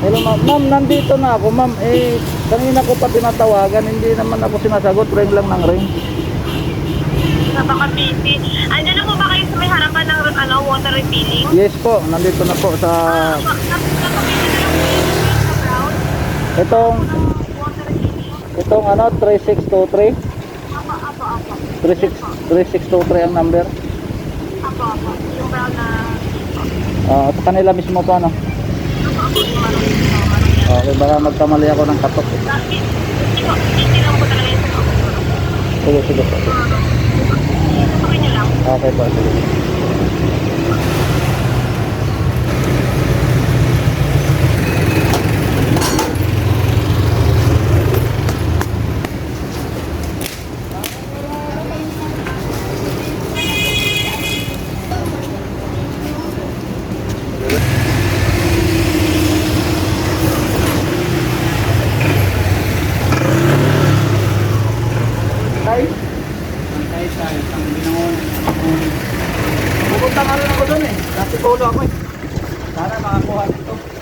Hello ma'am. Ma'am, nandito na ako ma'am. Eh, kanina ko pa tinatawagan. Hindi naman ako sinasagot. Ring lang ng ring. Napaka-busy. Andiyan na po ba kayo sa may harapan ng ano, water refilling? Yes po, nandito na po sa Ah, ground. itong itong ano 3623 Apo, apo, apo. 36 3623 ang number. Apo, apo. Na... Ah, sa kanila mismo po ano. Okay, baka magkamali ako ng katok. eh. Sige, sige po. Lang. Okay po, sige. Tay? Tay, tay. Ang binangon. Pupunta nga rin ako doon eh. Kasi polo ako eh. Sana makakuha nito.